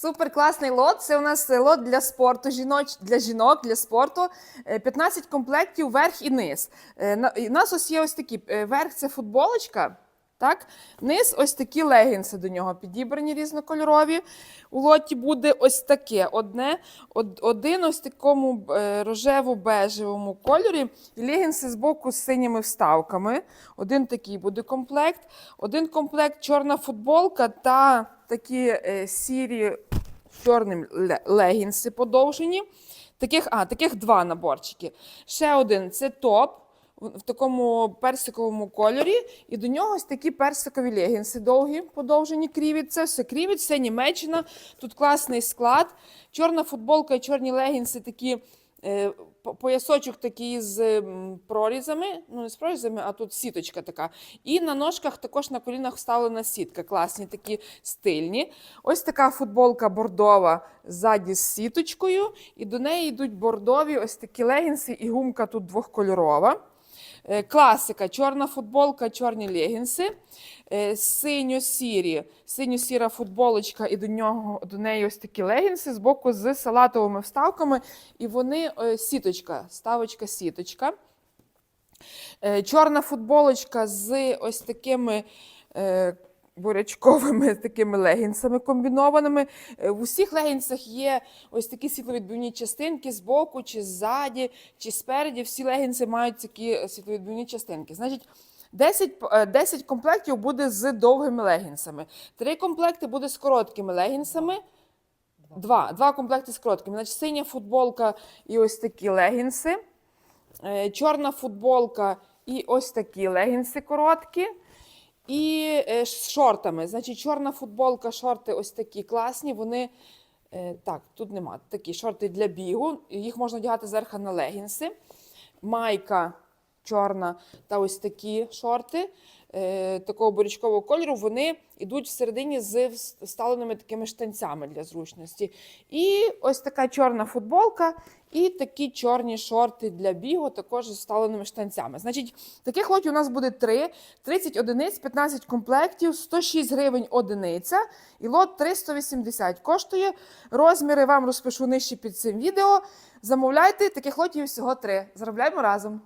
Супер класний лот. Це у нас е, лот для спорту, жіноч, для жінок, для спорту. Е, 15 комплектів верх і низ. Е, У нас ось є ось такі. е, Верх це футболочка. Так, низ ось такі легінси до нього підібрані різнокольорові. У лоті буде ось таке одне, од- один ось такому е, рожево-бежевому кольорі, і легінси з боку з синіми вставками. Один такий буде комплект. Один комплект чорна футболка та такі е, сірі чорним ле- легінси подовжені. Таких, а, таких два наборчики. Ще один це топ в такому персиковому кольорі, і до нього ось такі персикові легінси довгі, подовжені крівіт. Це все крівіт, все Німеччина. Тут класний склад. Чорна футболка і чорні легінси такі. е, Поясочок такий з прорізами, ну не з прорізами, а тут сіточка така. І на ножках також на колінах вставлена сітка. Класні, такі стильні. Ось така футболка бордова ззаді з сіточкою, і до неї йдуть бордові ось такі легінси, і гумка тут двохкольорова. Е, Класика, чорна футболка, чорні легінси, е, синьо-сірі, синьо-сіра футболочка, і до, нього, до неї ось такі легінси з боку з салатовими вставками. І вони е, сіточка, ставочка сіточка. Чорна футболочка з ось такими бурячковими такими легінсами комбінованими. Е, В усіх легінсах є ось такі світловідбивні частинки з боку, чи ззаді, чи спереді. Всі легінси мають такі е, світловідбивні частинки. Значить, 10, е, 10 комплектів буде з довгими легінсами. Три комплекти буде з короткими легінсами. Два. Два комплекти з короткими. Значить, синя футболка і ось такі легінси. Е, Чорна футболка і ось такі легінси короткі. І е, з шортами. Значить, чорна футболка, шорти ось такі класні. Вони е, так, тут нема. Такі шорти для бігу. Їх можна одягати зверху на легінси. Майка чорна та ось такі шорти такого бурячкового кольору. Вони йдуть всередині з вставленими такими штанцями для зручності. І ось така чорна футболка, і такі чорні шорти для бігу, також з вставленими штанцями. Значить, таких лотів у нас буде 3, 30 одиниць, 15 комплектів, 106 гривень одиниця, і лот 380 коштує. Розміри вам розпишу нижче під цим відео. Замовляйте, таких лотів всього 3. Заробляємо разом.